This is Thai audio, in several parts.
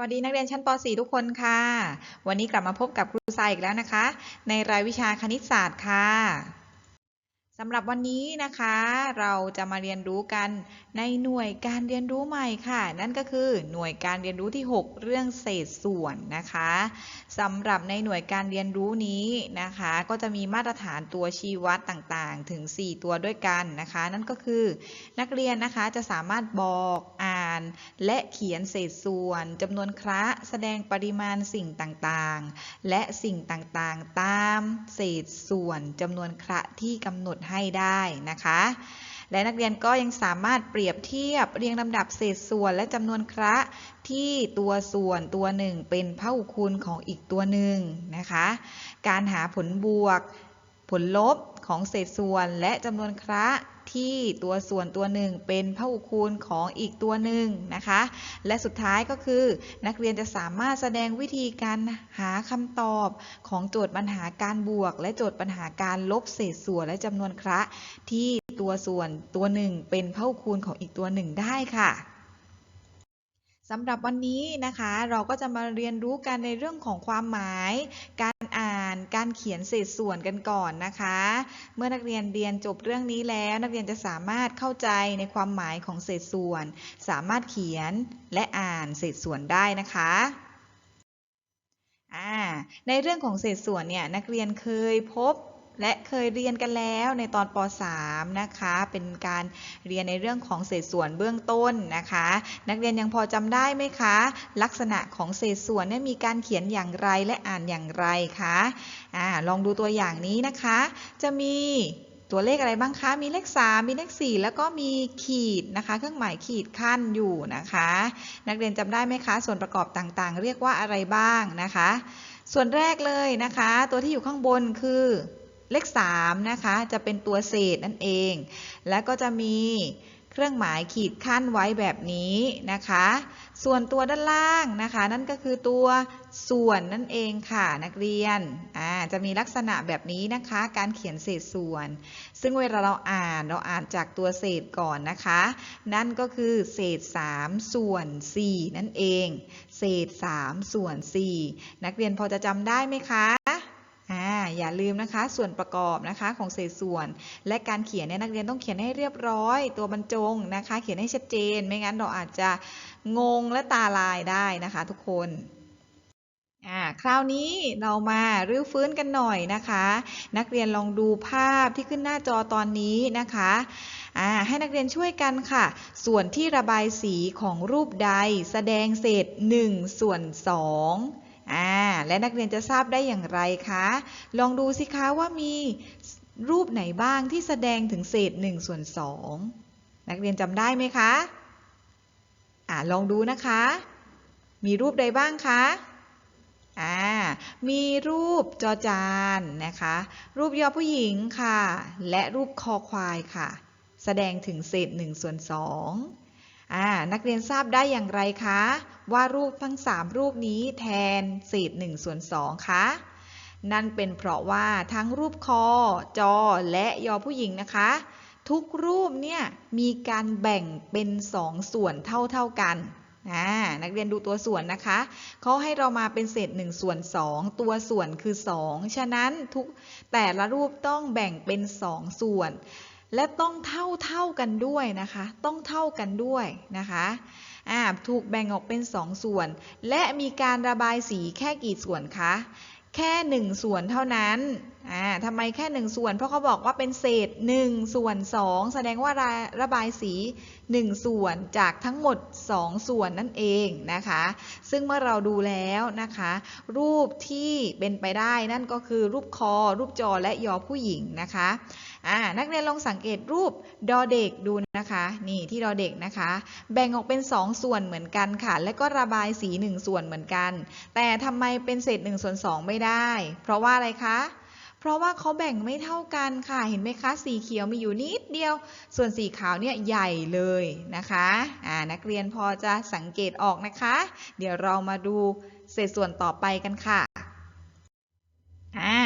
สวัสดีนักเรียนชั้นป .4 ทุกคนค่ะ วันนี้กลับมาพบกับครูทรายอีกแล้วนะคะ ในรายวิชาคณิตศาสตร์ค่ะสำหรับวันนี้นะคะ เราจะมาเรียนรู้กันในหน่วยการเรียนรู้ใหม่ค่ะ นั่นก็คือหน่วยการเรียนรู้ที่ 6 เรื่องเศษส่วนนะคะสำหรับในหน่วยการเรียนรู้นี้นะคะ ก็จะมีมาตรฐานตัวชี้วัดต่างๆ ถึง 4 ตัวด้วยกันนะคะ นั่นก็คือนักเรียนนะคะจะสามารถบอกอ่าน และเขียนเศษส่วนจำนวนคระแสดงปริมาณสิ่งต่างๆ และสิ่งต่างๆ ตามเศษส่วนจำนวนคระที่กำหนดให้ได้นะคะ และนักเรียนก็ยังสามารถเปรียบเทียบเรียงลำดับเศษส่วนและจำนวนคระที่ตัวส่วนตัวหนึ่งเป็นพหุคูณของอีกตัวหนึ่งนะคะ การหาผลบวก ผลลบของเศษส่วนและจำนวนคระ ที่ตัวส่วนตัวหนึ่งเป็นพหุคูณของอีกตัวหนึ่งนะคะ และสุดท้ายก็คือนักเรียนจะสามารถแสดงวิธีการหาคำตอบของโจทย์ปัญหาการบวก และโจทย์ปัญหาการลบเศษส่วนและจำนวนคระที่ตัวส่วนตัวหนึ่งเป็นพหุคูณของอีกตัวหนึ่งได้ค่ะสำหรับวันนี้นะคะเราก็จะมาเรียนรู้กันในเรื่องของความหมาย การ การเขียนเศษส่วนกันก่อนนะคะ เมื่อนักเรียนเรียนจบเรื่องนี้แล้ว นักเรียนจะสามารถเข้าใจในความหมายของเศษส่วน สามารถเขียนและอ่านเศษส่วนได้นะคะในเรื่องของเศษส่วนเนี่ยนักเรียนเคยพบ และเคยเรียนกันแล้วในตอนป .3 นะคะ เป็นการเรียนในเรื่องของเศษส่วนเบื้องต้นนะคะ นักเรียนยังพอจำได้ไหมคะ ลักษณะของเศษส่วนเนี่ยมีการเขียนอย่างไรและอ่านอย่างไรคะอ่าลองดูตัวอย่างนี้นะคะ จะมีตัวเลขอะไรบ้างคะ มีเลข 3 มีเลข 4 แล้วก็มีขีดนะคะ เครื่องหมายขีดขั้นอยู่นะคะ นักเรียนจำได้ไหมคะ ส่วนประกอบต่างๆ เรียกว่าอะไรบ้างนะคะ ส่วนแรกเลยนะคะ ตัวที่อยู่ข้างบนคือ เลข3นะคะ จะเป็นตัวเศษนั่นเอง แล้วก็จะมีเครื่องหมายขีดขั้นไว้แบบนี้นะคะ ส่วนตัวด้านล่างนะคะ นั่นก็คือตัวส่วนนั่นเองค่ะนักเรียน อ่า จะมีลักษณะแบบนี้นะคะ การเขียนเศษส่วน ซึ่งเวลาเราอ่านเราอ่านจากตัวเศษก่อนนะคะ นั่นก็คือเศษ 3 ส่วน 4 นั่นเอง เศษ 3 ส่วน 4 นักเรียนพอจะจำได้ไหมคะ อ่าอย่าลืมนะคะส่วนประกอบนะคะของเศษส่วน และการเขียนเนี่ยนักเรียนต้องเขียนให้เรียบร้อย ตัวบรรจงนะคะ เขียนให้ชัดเจน ไม่งั้นเราอาจจะงงและตาลายได้นะคะทุกคนอ่าคราวนี้เรามารื้อฟื้นกันหน่อยนะคะ นักเรียนลองดูภาพที่ขึ้นหน้าจอตอนนี้นะคะอ่าให้นักเรียนช่วยกันค่ะ ส่วนที่ระบายสีของรูปใดแสดงเศษ1ส่วน2 อ่าและนักเรียนจะทราบได้อย่างไรคะ ลองดูสิคะว่ามีรูปไหนบ้างที่แสดงถึงเศษ1ส่วน2นักเรียนจำได้ไหมคะอ่าลองดูนะคะ มีรูปใดบ้างคะอ่ามีรูปจอจานนะคะ รูปยอผู้หญิงค่ะ และรูปคอควายค่ะ แสดงถึงเศษ1ส่วน2 อ่านักเรียนทราบได้อย่างไรคะ ว่ารูปทั้ง 3 รูปนี้แทนเศษ1ส่วน2คะนั่นเป็นเพราะว่าทั้งรูปคอ จอ และยอผู้หญิงนะคะ ทุกรูปเนี่ยมีการแบ่งเป็น 2 ส่วนเท่าๆกันนักเรียนดูตัวส่วนนะคะ เขาให้เรามาเป็นเศษ1ส่วน2 ตัวส่วนคือ 2 ฉะนั้นทุกแต่ละรูปต้องแบ่งเป็น 2 ส่วน และต้องเท่าเท่ากันด้วยนะคะ ต้องเท่ากันด้วยนะคะอ่าถูกแบ่งออกเป็น 2 ส่วน และมีการระบายสีแค่กี่ส่วนคะ แค่ 1 ส่วนเท่านั้นอ่าทำไมแค่ 1 ส่วน เพราะเขาบอกว่าเป็นเศษ 1 ส่วน 2 แสดงว่าระระบายสี 1 ส่วนจากทั้งหมด 2 ส่วนนั่นเองนะคะ ซึ่งเมื่อเราดูแล้วนะคะ รูปที่เป็นไปได้นั่นก็คือรูปคอ รูปจอและยอผู้หญิงนะคะ อ่านักเรียนลองสังเกตรูปดอเด็กดูนะคะ นี่ที่ดอเด็กนะคะ แบ่งออกเป็น 2 ส่วนเหมือนกันค่ะ และก็ระบายสี 1 ส่วนเหมือนกัน แต่ทำไมเป็นเศษ1ส่วน2ไม่ได้ เพราะว่าอะไรคะเพราะว่าเขาแบ่งไม่เท่ากันค่ะ เห็นไหมคะ สีเขียวมีอยู่นิดเดียว ส่วนสีขาวเนี่ยใหญ่เลยนะคะ อ่า นักเรียนพอจะสังเกตออกนะคะ เดี๋ยวเรามาดูเศษส่วนต่อไปกันค่ะ อ่า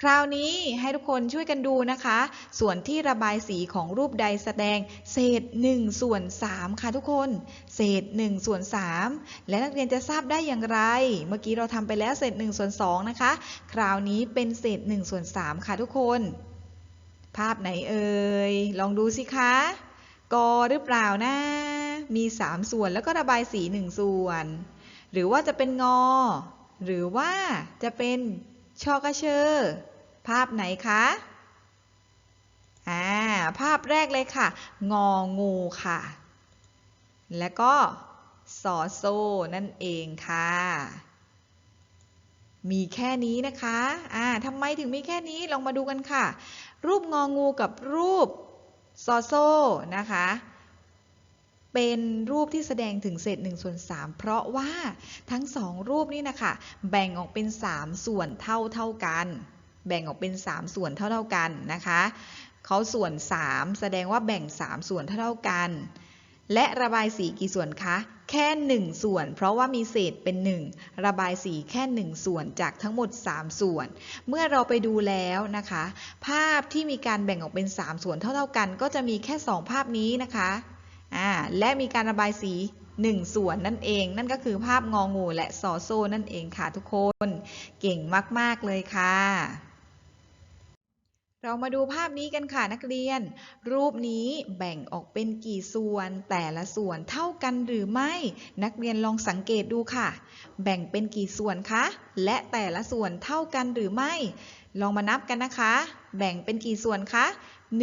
คราวนี้ให้ทุกคนช่วยกันดูนะคะ ส่วนที่ระบายสีของรูปใดแสดงเศษ1ส่วน3ค่ะทุกคน เศษ1ส่วน3และนักเรียนจะทราบได้อย่างไร เมื่อกี้เราทำไปแล้วเศษ1ส่วน2นะคะ คราวนี้เป็นเศษ1ส่วน3ค่ะทุกคน ภาพไหนเอ่ย ลองดูสิคะ กอหรือเปล่านะ มี 3 ส่วนแล้วก็ระบายสี 1 ส่วน หรือว่าจะเป็นงอ หรือว่าจะเป็น ชอกระเชอ ภาพไหนคะอ่าภาพแรกเลยค่ะ งองูค่ะ แล้วก็สอโซนั่นเองค่ะ มีแค่นี้นะคะอ่าทำไมถึงมีแค่นี้ลองมาดูกันค่ะ รูปงองูกับรูปซอโซนะคะ เป็นรูปที่แสดงถึงเศษ1ส่วน3เพราะว่าทั้งสองรูปนี้นะคะแบ่งออกเป็น 3 ส่วนเท่าเท่ากัน แบ่งออกเป็น 3 ส่วนเท่าเท่ากันนะคะเขาส่วน 3 แสดงว่าแบ่ง 3 ส่วนเท่าเท่ากัน และระบายสีกี่ส่วนคะ แค่ 1 ส่วน เพราะว่ามีเศษเป็น 1 ระบายสีแค่ 1 ส่วนจากทั้งหมด 3 ส่วน เมื่อเราไปดูแล้วนะคะ ภาพที่มีการแบ่งออกเป็น 3 ส่วนเท่าๆกัน ก็จะมีแค่ 2 ภาพนี้นะคะ อ่าและมีการระบายสี 1 ส่วนนั่นเอง นั่นก็คือภาพงองูและซอโซนั่นเองค่ะทุกคน เก่งมาก ๆ เลยค่ะ เรามาดูภาพนี้กันค่ะนักเรียน รูปนี้แบ่งออกเป็นกี่ส่วน แต่ละส่วนเท่ากันหรือไม่ นักเรียนลองสังเกตดูค่ะ แบ่งเป็นกี่ส่วนคะ และแต่ละส่วนเท่ากันหรือไม่ ลองมานับกันนะคะ แบ่งเป็นกี่ส่วนคะ 1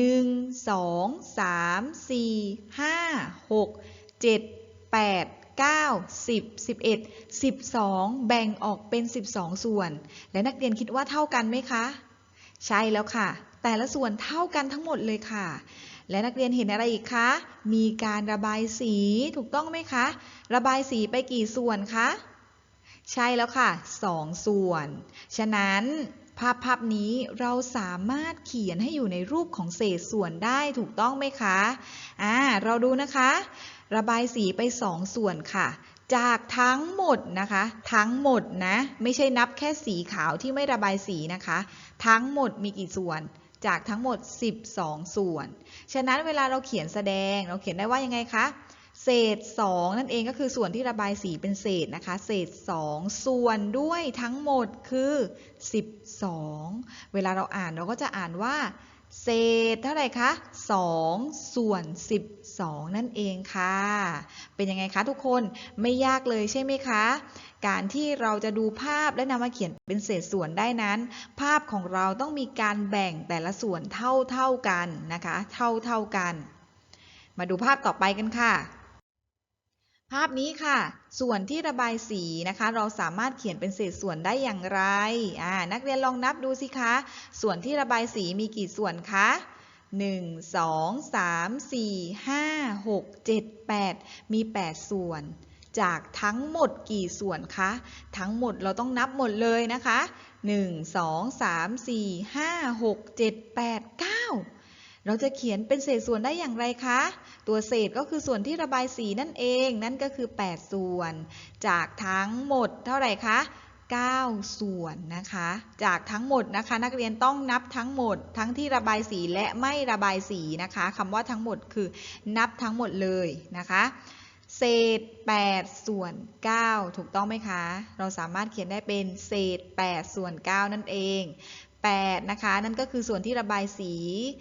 2 3 4 5 6 7 8 9 10 11 12แปดเก้าสิบสิบเอ็ดสิบสองแบ่งออกเป็น12ส่วน และนักเรียนคิดว่าเท่ากันไหมคะ ใช่แล้วค่ะ แต่ละส่วนเท่ากันทั้งหมดเลยค่ะ และนักเรียนเห็นอะไรอีกคะ มีการระบายสีถูกต้องไหมคะ ระบายสีไปกี่ส่วนคะ ใช่แล้วค่ะ2ส่วน ฉะนั้น ภาพภาพนี้เราสามารถเขียนให้อยู่ในรูปของเศษส่วนได้ถูกต้องไหมคะ อ่า เราดูนะคะ ระบายสีไป2ส่วนค่ะ จากทั้งหมดนะคะ ทั้งหมดนะ ไม่ใช่นับแค่สีขาวที่ไม่ระบายสีนะคะ ทั้งหมดมีกี่ส่วน จากทั้งหมด 12 ส่วน ฉะนั้นเวลาเราเขียนแสดง เราเขียนได้ว่ายังไงคะ เศษ 2 นั่นเองก็คือส่วนที่ระบายสีเป็นเศษนะคะ เศษ 2 ส่วนด้วยทั้งหมดคือ 12 เวลาเราอ่านเราก็จะอ่านว่า เศษเท่าไหร่คะ 2 ส่วน 12 นั่นเองค่ะ เป็นยังไงคะทุกคนไม่ยากเลยใช่ไหมคะ การที่เราจะดูภาพและนำมาเขียนเป็นเศษส่วนได้นั้น ภาพของเราต้องมีการแบ่งแต่ละส่วนเท่าเท่ากันนะคะ เท่าเท่ากัน มาดูภาพต่อไปกันค่ะ ภาพนี้ค่ะ ส่วนที่ระบายสีนะคะ เราสามารถเขียนเป็นเศษส่วนได้อย่างไรอ่านักเรียนลองนับดูสิคะ ส่วนที่ระบายสีมีกี่ส่วนคะ1 2 3 4 5 6 7 8มี8ส่วน จากทั้งหมดกี่ส่วนคะ ทั้งหมดเราต้องนับหมดเลยนะคะ1 2 3 4 5 6 7 8 9เราจะเขียนเป็นเศษส่วนได้อย่างไรคะ ตัวเศษก็คือส่วนที่ระบายสีนั่นเอง นั่นก็คือ 8 ส่วน จากทั้งหมดเท่าไหร่คะ9 ส่วนนะคะ จากทั้งหมดนะคะ นักเรียนต้องนับทั้งหมด ทั้งที่ระบายสีและไม่ระบายสีนะคะคำว่าทั้งหมดคือนับทั้งหมดเลยนะคะ เศษ 8 ส่วน 9 ถูกต้องไหมคะ เราสามารถเขียนได้เป็นเศษ 8 ส่วน 9 นั่นเอง 8 นะคะ นั่นก็คือส่วนที่ระบายสี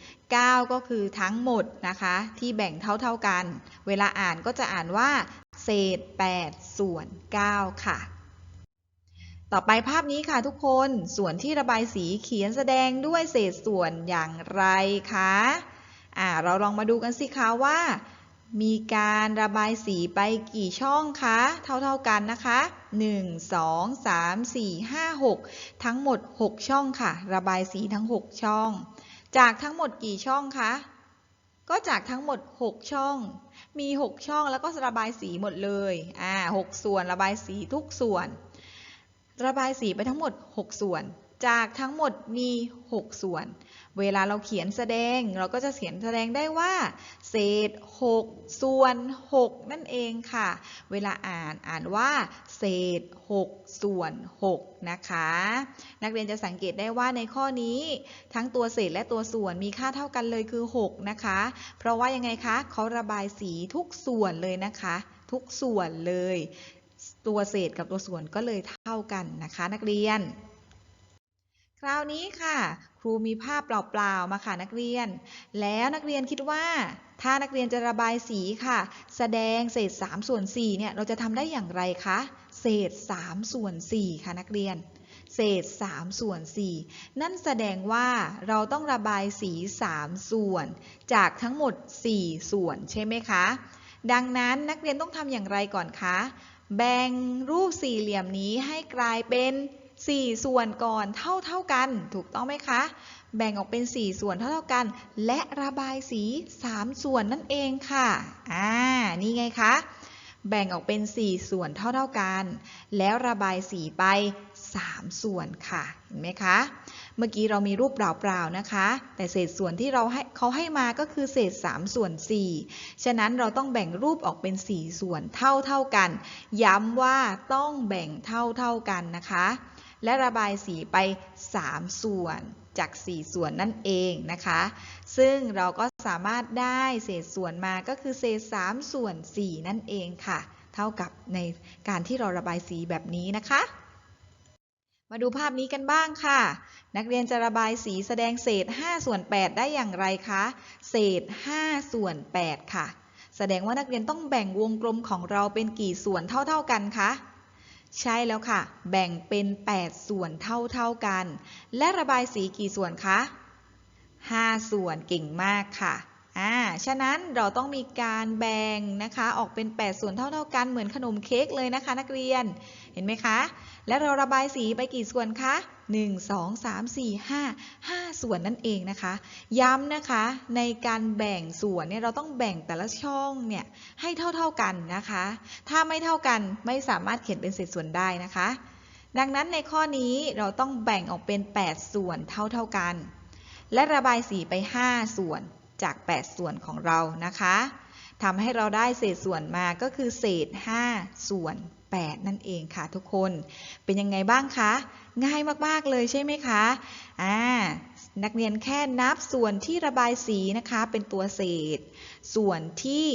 9 ก็คือทั้งหมดนะคะ ที่แบ่งเท่า ๆกัน เวลาอ่านก็จะอ่านว่า เศษ 8 ส่วน 9 ค่ะ ต่อไปภาพนี้ค่ะทุกคนส่วนที่ระบายสีเขียนแสดงด้วยเศษส่วนอย่างไรคะอ่าเราลองมาดูกันสิคะว่า มีการระบายสีไปกี่ช่องคะ เท่าๆกันนะคะ 1 2 3 4 5 6 ทั้งหมด 6 ช่องค่ะ ระบายสีทั้ง 6 ช่อง จากทั้งหมดกี่ช่องคะ ก็จากทั้งหมด 6 ช่อง มี 6 ช่องแล้วก็ระบายสีหมดเลย อ่า 6 ส่วนระบายสีทุกส่วน ระบายสีไปทั้งหมด 6 ส่วน จากทั้งหมดมี 6 ส่วน เวลาเราเขียนแสดงเราก็จะเขียนแสดงได้ว่า เศษ 6 ส่วน 6 นั่นเองค่ะ เวลาอ่านอ่านว่า เศษ 6 ส่วน 6 นะคะ นักเรียนจะสังเกตได้ว่าในข้อนี้ ทั้งตัวเศษและตัวส่วนมีค่าเท่ากันเลยคือ 6 นะคะ เพราะว่ายังไงคะเขาระบายสีทุกส่วนเลยนะคะ ทุกส่วนเลย ตัวเศษกับตัวส่วนก็เลยเท่ากันนะคะ นักเรียน คราวนี้ค่ะ ครูมีภาพเปล่าๆมาค่ะนักเรียน แล้วนักเรียนคิดว่า ถ้านักเรียนจะระบายสีค่ะ แสดงเศษ3ส่วน4เนี่ยเราจะทำได้อย่างไรคะเศษ3ส่วน4ค่ะนักเรียน เศษ3ส่วน4นั่นแสดงว่าเราต้องระบายสี3ส่วน จากทั้งหมด 4 ส่วนใช่ไหมคะ ดังนั้นนักเรียนต้องทำอย่างไรก่อนคะแบ่งรูปสี่เหลี่ยมนี้ให้กลายเป็น 4 ส่วนก่อนเท่าเท่ากัน ถูกต้องไหมคะ แบ่งออกเป็น 4 ส่วนเท่าเท่ากัน และระบายสี 3 ส่วนนั่นเองค่ะ อ่า นี่ไงคะ แบ่งออกเป็น 4 ส่วนเท่าเท่ากัน แล้วระบายสีไป 3 ส่วนค่ะ เห็นไหมคะ เมื่อกี้เรามีรูปเปล่าๆนะคะ แต่เศษส่วนที่เราให้เขาให้มาก็คือเศษ 3 ส่วน 4 ฉะนั้นเราต้องแบ่งรูปออกเป็น 4 ส่วนเท่าเท่ากัน ย้ำว่าต้องแบ่งเท่าเท่ากันนะคะ และระบายสีไป 3 ส่วนจาก 4 ส่วนนั่นเองนะคะ ซึ่งเราก็สามารถได้เศษส่วนมาก็คือเศษ 3 ส่วน 4 นั่นเองค่ะ เท่ากับในการที่เราระบายสีแบบนี้นะคะ มาดูภาพนี้กันบ้างค่ะ นักเรียนจะระบายสีแสดงเศษ 5 ส่วน 8 ได้อย่างไรคะ เศษ 5 ส่วน 8 ค่ะ แสดงว่านักเรียนต้องแบ่งวงกลมของเราเป็นกี่ส่วนเท่า ๆกันคะ ใช่แล้วค่ะ แบ่งเป็น 8 ส่วนเท่าๆกัน และระบายสีกี่ส่วนคะ 5 ส่วนเก่งมากค่ะ อ่า ฉะนั้นเราต้องมีการแบ่งนะคะ ออกเป็น 8 ส่วนเท่าๆกันเหมือนขนมเค้กเลยนะคะ นักเรียน เห็นไหมคะ และเราระบายสีไปกี่ส่วนคะ 1 2 3 4 5 5 ส่วนนั่นเองนะคะ ย้ำนะคะ ในการแบ่งส่วนเนี่ยเราต้องแบ่งแต่ละช่องเนี่ยให้เท่าๆกันนะคะ ถ้าไม่เท่ากันไม่สามารถเขียนเป็นเศษส่วนได้นะคะ ดังนั้นในข้อนี้เราต้องแบ่งออกเป็น 8 ส่วนเท่าๆกัน และระบายสีไป 5 ส่วน จาก 8 ส่วนของเรานะคะทำให้เราได้เศษส่วนมาก็คือเศษ 5 ส่วน 8 นั่นเองค่ะทุกคน เป็นยังไงบ้างคะ ง่ายมากๆเลยใช่ไหมคะอ่านักเรียนแค่นับส่วนที่ระบายสีนะคะเป็นตัวเศษ ส่วนที่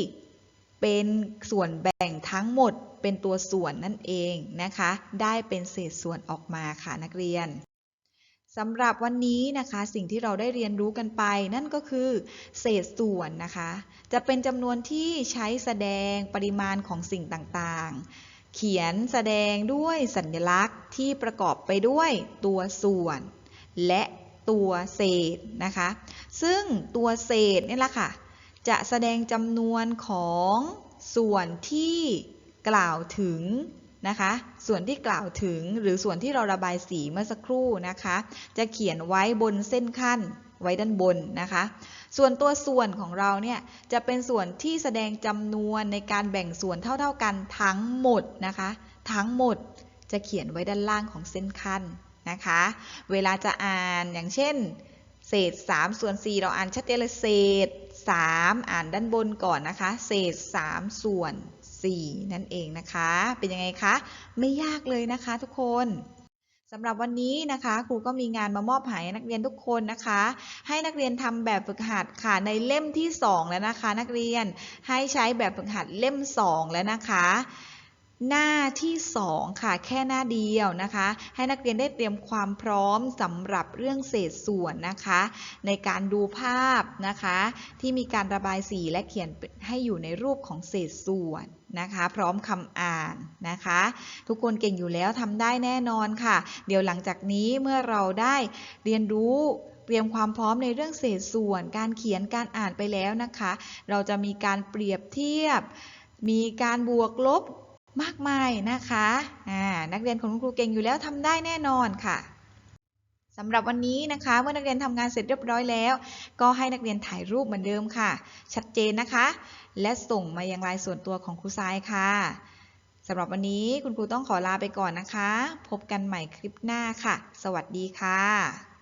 เป็นส่วนแบ่งทั้งหมดเป็นตัวส่วนนั่นเองนะคะ ได้เป็นเศษส่วนออกมาค่ะนักเรียน สำหรับวันนี้นะคะสิ่งที่เราได้เรียนรู้กันไป นั่นก็คือ เศษส่วนนะคะ จะเป็นจำนวนที่ใช้แสดงปริมาณของสิ่งต่างๆ เขียนแสดงด้วยสัญลักษณ์ที่ประกอบไปด้วยตัวส่วน และตัวเศษนะคะ ซึ่งตัวเศษนี่แหละค่ะ จะแสดงจำนวนของส่วนที่กล่าวถึง นะคะ ส่วนที่กล่าวถึงหรือส่วนที่เราระบายสีเมื่อสักครู่นะคะ จะเขียนไว้บนเส้นขั้นไว้ด้านบนนะคะ ส่วนตัวส่วนของเราเนี่ยจะเป็นส่วนที่แสดงจำนวนในการแบ่งส่วนเท่าๆกันทั้งหมดนะคะ ทั้งหมดจะเขียนไว้ด้านล่างของเส้นขั้นนะคะ เวลาจะอ่านอย่างเช่น เศษ 3 ส่วน 4 เราอ่านชัดเจนเลยเศษ 3 อ่านด้านบนก่อนนะคะ เศษ 3 ส่วน 4 นั่นเองนะคะ เป็นยังไงคะ ไม่ยากเลยนะคะทุกคนสำหรับวันนี้นะคะครูก็มีงานมามอบใหายนักเรียนทุกคนนะคะ ให้นักเรียนทำแบบฝึกหัดค่ะในเล่มที่ 2 แล้วนะคะ นักเรียนให้ใช้แบบฝึกหัดเล่ม 2 แล้วนะคะ หน้าที่ 2 ค่ะแค่หน้าเดียวนะคะ ให้นักเรียนได้เตรียมความพร้อมสำหรับเรื่องเศษส่วนนะคะ ในการดูภาพนะคะ ที่มีการระบายสีและเขียนให้อยู่ในรูปของเศษส่วน นะคะ พร้อมคำอ่านนะคะ ทุกคนเก่งอยู่แล้วทำได้แน่นอนค่ะ เดี๋ยวหลังจากนี้เมื่อเราได้เรียนรู้เตรียมความพร้อมในเรื่องเศษส่วน การเขียนการอ่านไปแล้วนะคะ เราจะมีการเปรียบเทียบ มีการบวกลบมากมายนะคะอ่านักเรียนของคุณครูเก่งอยู่แล้วทำได้แน่นอนค่ะสำหรับวันนี้นะคะเมื่อนักเรียนทำงานเสร็จเรียบร้อยแล้ว ก็ให้นักเรียนถ่ายรูปเหมือนเดิมค่ะ ชัดเจนนะคะ และส่งมายังไลน์ส่วนตัวของครูทรายค่ะสำหรับวันนี้คุณครูต้องขอลาไปก่อนนะคะ พบกันใหม่คลิปหน้าค่ะ สวัสดีค่ะ